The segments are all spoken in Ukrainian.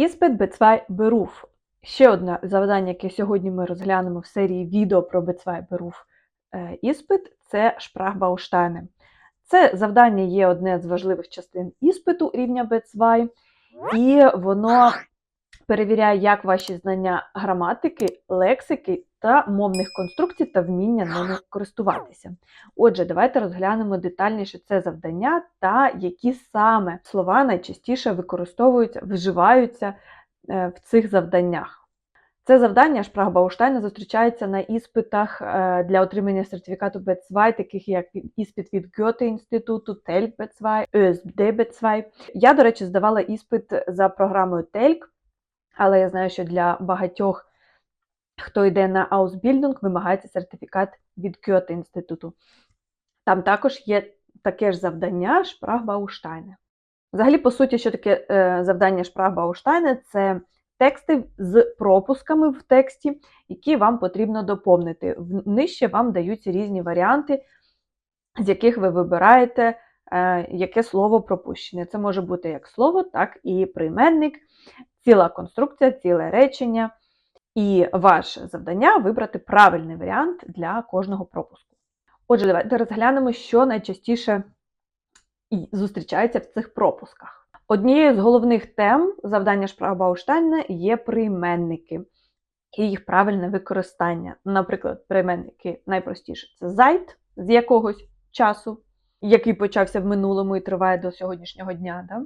Іспит B2 Beruf. Ще одне завдання, яке сьогодні ми розглянемо в серії відео про B2 Beruf е, іспит це Sprachbausteine. Це завдання є одне з важливих частин іспиту рівня B2, і воно перевіряє, як ваші знання граматики, лексики та мовних конструкцій та вміння ними користуватися. Отже, давайте розглянемо детальніше це завдання та які саме слова найчастіше використовуються, вживаються е, в цих завданнях. Це завдання Шпрахбауштайна зустрічається на іспитах е, для отримання сертифікату B2, таких як іспит від TELK B2, ÖSD B2. Я, до речі, здавала іспит за програмою TELK, але я знаю, що для багатьох, хто йде на Ausbildung, вимагається сертифікат від Goethe-інституту. Там також є таке ж завдання Шпрахбауштайне. Взагалі, по суті, що таке е, завдання Шпрахбауштайне? Це тексти з пропусками в тексті, які вам потрібно доповнити. Нижче вам даються різні варіанти, з яких ви вибираєте, е, яке слово пропущене. Це може бути як слово, так і прийменник, ціла конструкція, ціле речення. І ваше завдання вибрати правильний варіант для кожного пропуску. Отже, давайте розглянемо, що найчастіше зустрічається в цих пропусках. Однією з головних тем завдання Шпрабауштайна є прийменники і їх правильне використання. Наприклад, прийменники найпростіше це зайт з якогось часу, який почався в минулому і триває до сьогоднішнього дня. Да?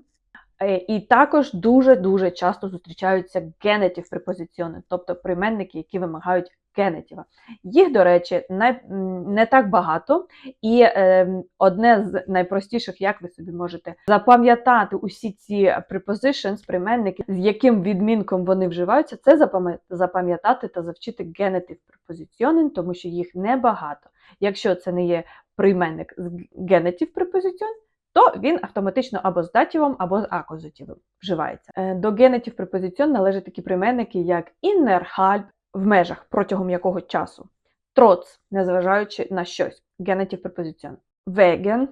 Е, і також дуже-дуже часто зустрічаються генетів препозиціони, тобто прийменники, які вимагають генетіва. Їх, до речі, не, не так багато, і е, одне з найпростіших, як ви собі можете запам'ятати усі ці prepositions, прийменники, з яким відмінком вони вживаються, це запам'ятати та завчити генетив препозиціонен, тому що їх небагато. Якщо це не є прийменник з генетив препозиціон, то він автоматично або з датівом, або з акузативом вживається. Е, до генетів препозиціон належать такі прийменники, як innerhalb, в межах протягом якого часу. Троц, незважаючи на щось. Генетів препозиціон. Wegen,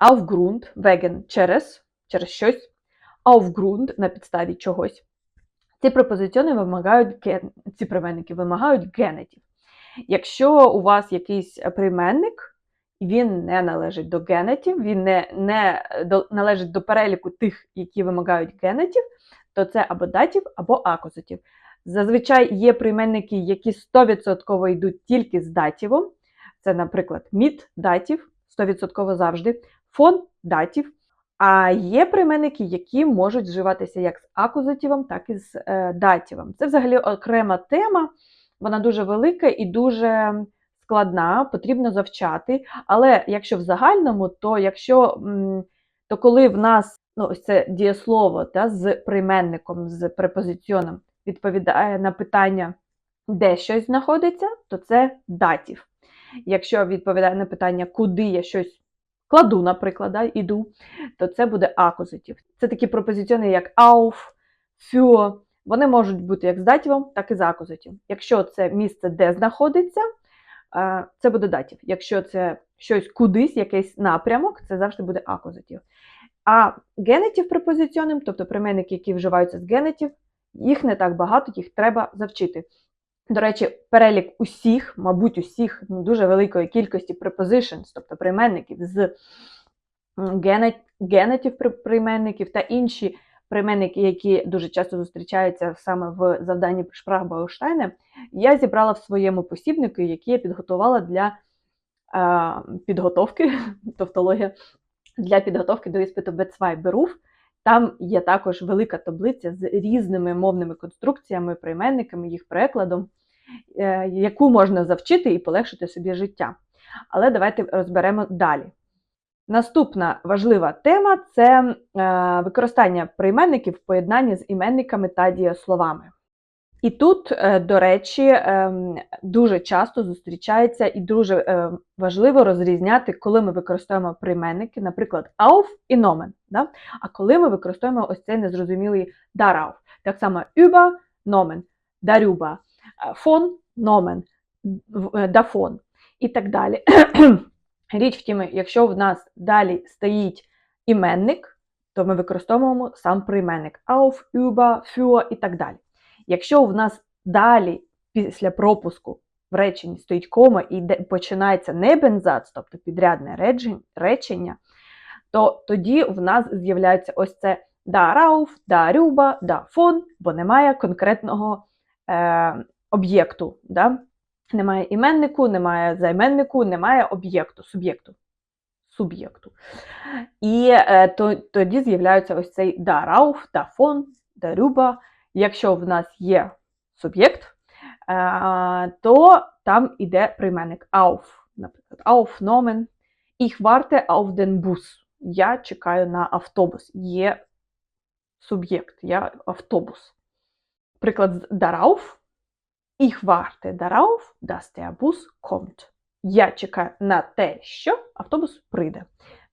aufgrund, wegen через, через щось, aufgrund на підставі чогось. Ці препозиціони вимагають ці прийменники вимагають генетів. Якщо у вас якийсь прийменник, він не належить до генетів, він не не до, належить до переліку тих, які вимагають генетів, то це або датів, або акузатів. Зазвичай є прийменники, які 100% йдуть тільки з датівом. Це, наприклад, мід датів, 100% завжди, фон датів. А є прийменники, які можуть вживатися як з акузативом, так і з е, датівом. Це взагалі окрема тема, вона дуже велика і дуже складна, потрібно завчати. Але якщо в загальному, то якщо то коли в нас ну, ось це дієслово та, з прийменником, з препозиціоном, відповідає на питання, де щось знаходиться, то це датів. Якщо відповідає на питання, куди я щось кладу, наприклад, да, іду, то це буде акузитів. Це такі пропозиціони, як auf, für, вони можуть бути як з датівом, так і з акузитів. Якщо це місце, де знаходиться, це буде датів. Якщо це щось кудись, якийсь напрямок, це завжди буде акузитів. А генетів препозиціонним, тобто прийменники, які вживаються з генетів, їх не так багато, їх треба завчити. До речі, перелік усіх, мабуть, усіх ну, дуже великої кількості prepositions, тобто прийменників з генетів прийменників та інші прийменники, які дуже часто зустрічаються саме в завданні Шпрахбауштайна, я зібрала в своєму посібнику, який я підготувала для е, підготовки, тавтологія, для підготовки до іспиту B2 Beruf. Там є також велика таблиця з різними мовними конструкціями, прийменниками, їх перекладом, е, яку можна завчити і полегшити собі життя. Але давайте розберемо далі. Наступна важлива тема це е, використання прийменників в поєднанні з іменниками та дієсловами. І тут, е, до речі, ем, дуже часто зустрічається і дуже е, важливо розрізняти, коли ми використовуємо прийменники, наприклад, auf і nomen. Да? А коли ми використовуємо ось цей незрозумілий darauf. Так само über, nomen, darüber, von, nomen, davon і так далі. Річ в тім, якщо в нас далі стоїть іменник, то ми використовуємо сам прийменник auf, über, für і так далі. Якщо в нас далі після пропуску в реченні стоїть кома і починається не бензац, тобто підрядне речення, то тоді в нас з'являється ось це darauf, darüber, davon, бо немає конкретного е, об'єкту. Да? Немає іменнику, немає займеннику, немає об'єкту, суб'єкту. Суб'єкту. І е, то, тоді з'являється ось цей darauf, davon, darüber. Якщо в нас є суб'єкт, е, то там іде прийменник auf. Наприклад, aufgenommen. Ich warte auf den Bus. Я чекаю на автобус. Є суб'єкт, я автобус. Приклад darauf. Ich warte darauf, dass der Bus kommt. Я чекаю на те, що автобус прийде.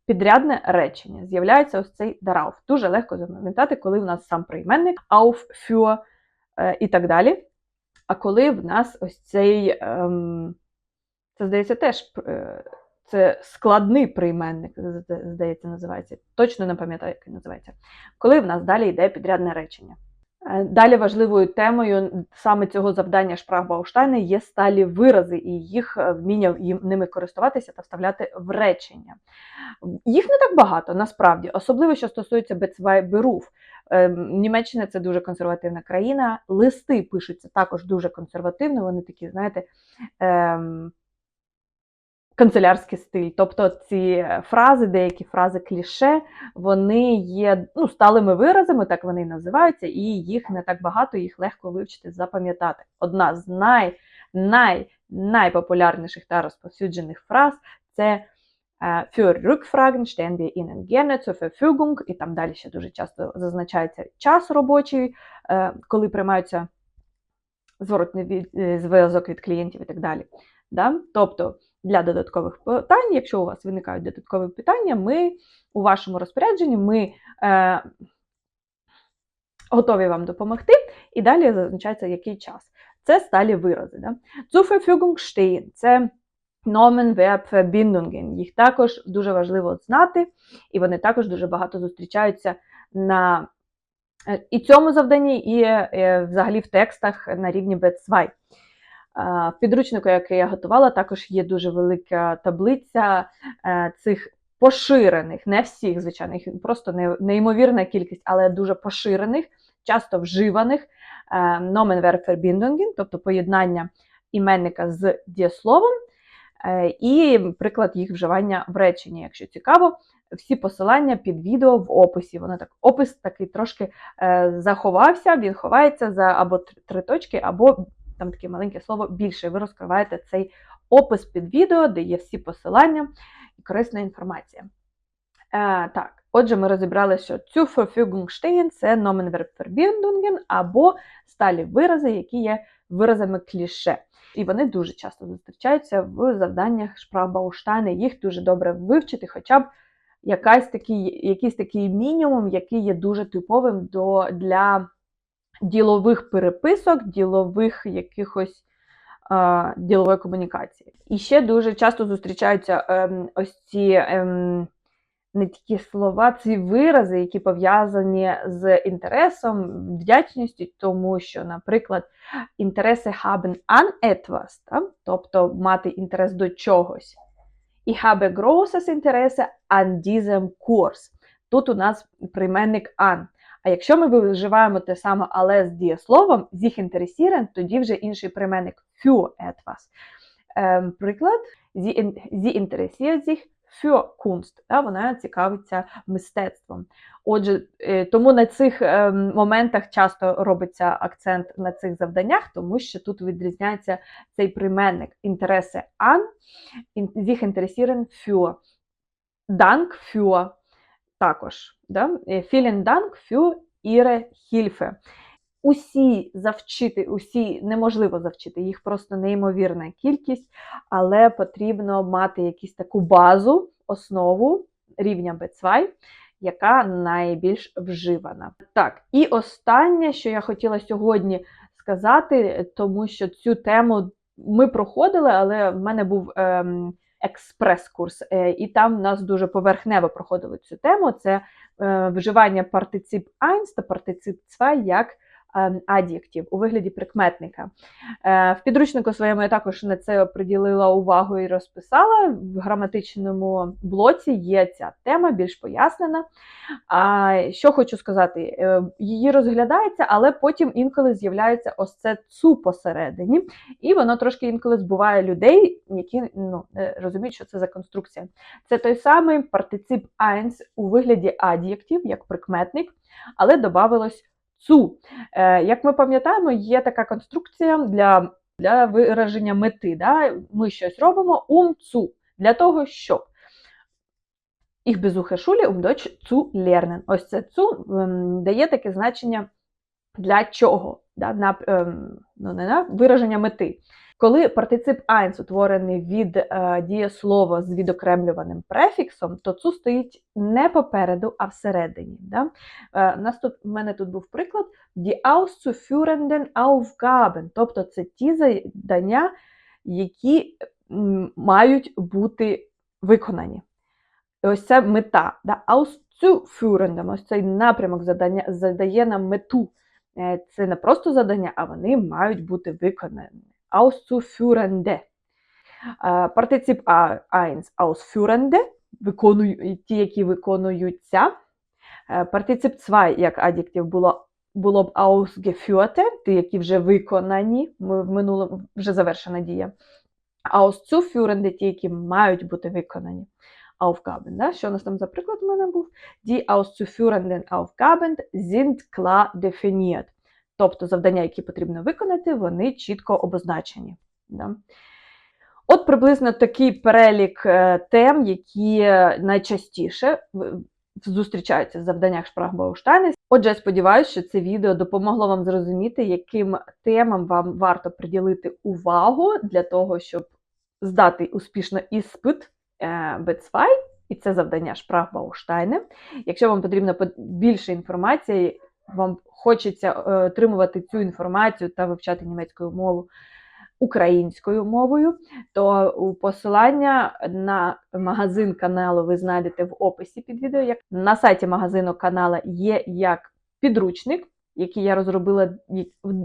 Підрядне речення. З'являється ось цей darauf. Дуже легко запам'ятати, коли в нас сам прийменник auf, für е, і так далі. А коли в нас ось цей, ем, це здається, теж е, це складний прийменник, здається, називається. Точно не пам'ятаю, як він називається. Коли в нас далі йде підрядне речення. Е, Далі важливою темою саме цього завдання Шпрахбауштайна є сталі вирази і їх е, вміння ними користуватися та вставляти в речення. Їх не так багато, насправді, особливо що стосується Бецвай-Беруф. Німеччина це дуже консервативна країна. Листи пишуться також дуже консервативно. Вони такі, знаєте, ем, канцелярський стиль. Тобто ці фрази, деякі фрази кліше, вони є ну, сталими виразами, так вони і називаються, і їх не так багато, їх легко вивчити, запам'ятати. Одна з най, най, найпопулярніших та розповсюджених фраз це е, Für Rückfragen stellen wir Ihnen gerne zur Verfügung, і там далі ще дуже часто зазначається час робочий, е, коли приймаються зворотний е, зв'язок від клієнтів і так далі. Да? Тобто для додаткових питань, якщо у вас виникають додаткові питання, ми у вашому розпорядженні ми е, готові вам допомогти, і далі зазначається який час. Це сталі вирази. Да? Zur Verfügung stehen – це Nomen, Verb, Verbindungen. Їх також дуже важливо знати, і вони також дуже багато зустрічаються на е, і цьому завданні, і е, взагалі в текстах на рівні B2. Е, підручнику, який я готувала, також є дуже велика таблиця е, цих поширених, не всіх, звичайно, їх просто неймовірна кількість, але дуже поширених, часто вживаних е, Nomen, Verb, тобто поєднання іменника з дієсловом, і приклад їх вживання в реченні, якщо цікаво. Всі посилання під відео в описі. Воно так, опис такий трошки заховався, він ховається за або три точки, або там таке маленьке слово більше. Ви розкриваєте цей опис під відео, де є всі посилання і корисна інформація. Е, так, отже, ми розібрали, що цю verfügungstehen – це Nomen Verbindungen або сталі вирази, які є виразами кліше. І вони дуже часто зустрічаються в завданнях Шпрабауштайна. Їх дуже добре вивчити, хоча б якась такий, якийсь такий мінімум, який є дуже типовим до, для ділових переписок, ділових якихось е, ділової комунікації. І ще дуже часто зустрічаються ем, ось ці ем, не тільки слова, ці вирази, які пов'язані з інтересом, вдячністю, тому що, наприклад, інтереси haben an etwas, та? тобто мати інтерес до чогось. Ich habe großes Interesse an diesem Kurs. Тут у нас прийменник an. А якщо ми вживаємо те саме, але з дієсловом, sich interessieren, тоді вже інший прийменник für etwas. Ем, приклад, in- sie interessiert für Kunst. Та, вона цікавиться мистецтвом. Отже, е, тому на цих ем, моментах часто робиться акцент на цих завданнях, тому що тут відрізняється цей прийменник інтереси an, sich interessieren für. Dank für також. Да? Е, Vielen Dank für Ihre Hilfe. Усі завчити, усі неможливо завчити, їх просто неймовірна кількість, але потрібно мати якусь таку базу, основу рівня B2, яка найбільш вживана. Так, і останнє, що я хотіла сьогодні сказати, тому що цю тему ми проходили, але в мене був ем, експрес-курс, е, і там в нас дуже поверхнево проходили цю тему. Це е, вживання партицип eins та партицип 2 як ад'єктів у вигляді прикметника. Е, В підручнику своєму я також на це приділила увагу і розписала. В граматичному блоці є ця тема більш пояснена. А що хочу сказати, е, її розглядається, але потім інколи з'являється ось це цу посередині, і воно трошки інколи збуває людей, які ну, розуміють, що це за конструкція. Це той самий партицип eins у вигляді ад'єктів, як прикметник, але додавалось цу. Е, Як ми пам'ятаємо, є така конструкція для, для вираження мети. Да? Ми щось робимо ум цу для того, щоб. Їх безухе шулі умдоч цу лернен. Ось це цу ем, дає таке значення для чого, да? на, ем, ну, не на вираження мети. Коли партицип eins утворений від е, дієслова з відокремлюваним префіксом, то цу стоїть не попереду, а всередині. Да? Е, нас тут, в мене тут був приклад die auszuführenden Aufgaben, тобто це ті завдання, які мають бути виконані. Ось це мета. Да? Auszuführenden, ось цей напрямок задання задає нам мету. Е, Це не просто задання, а вони мають бути виконані. Auszuführende. Е, Партицип А- eins ausführende, виконую, ті, які виконуються. Е, Партицип 2, як адjектив, було, було б ausgeführte, ті, які вже виконані, в минулому вже завершена дія. Auszuführende, ті, які мають бути виконані. Aufgaben. Да? Що у нас там за приклад у мене був? Die auszuführenden Aufgaben sind klar definiert. Тобто завдання, які потрібно виконати, вони чітко обозначені. Да? От приблизно такий перелік е, тем, які найчастіше зустрічаються в завданнях Шпрахбауштайна. Отже, сподіваюся, що це відео допомогло вам зрозуміти, яким темам вам варто приділити увагу для того, щоб здати успішно іспит B2, і це завдання Шпрахбауштайна. Якщо вам потрібно більше інформації, вам хочеться е, отримувати цю інформацію та вивчати німецьку мову українською мовою, то посилання на магазин каналу ви знайдете в описі під відео. Як на сайті магазину канала є як підручник, який я розробила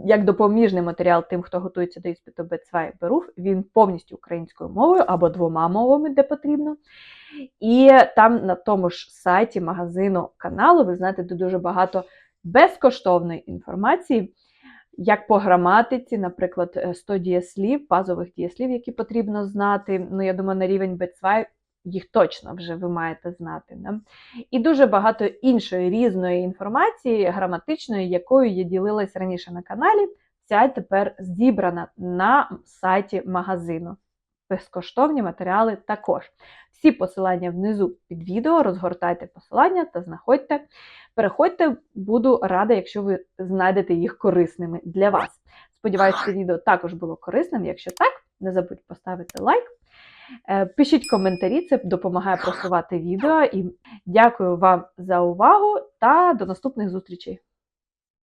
як- допоміжний матеріал тим, хто готується до іспиту B2 і Беруф. Він повністю українською мовою або двома мовами, де потрібно. І там на тому ж сайті магазину каналу ви знайдете дуже багато безкоштовної інформації, як по граматиці, наприклад, е, 100 дієслів, базових дієслів, які потрібно знати. Ну, я думаю, на рівень B2 їх точно вже ви маєте знати. Да? І дуже багато іншої різної інформації, граматичної, якою я ділилась раніше на каналі. Ця тепер зібрана на сайті магазину. Безкоштовні матеріали також. Всі посилання внизу під відео, розгортайте посилання та знаходьте. Переходьте, буду рада, якщо ви знайдете їх корисними для вас. Сподіваюся, це відео також було корисним. Якщо так, не забудь поставити лайк. Е, Пишіть коментарі, це допомагає просувати відео. І дякую вам за увагу та до наступних зустрічей!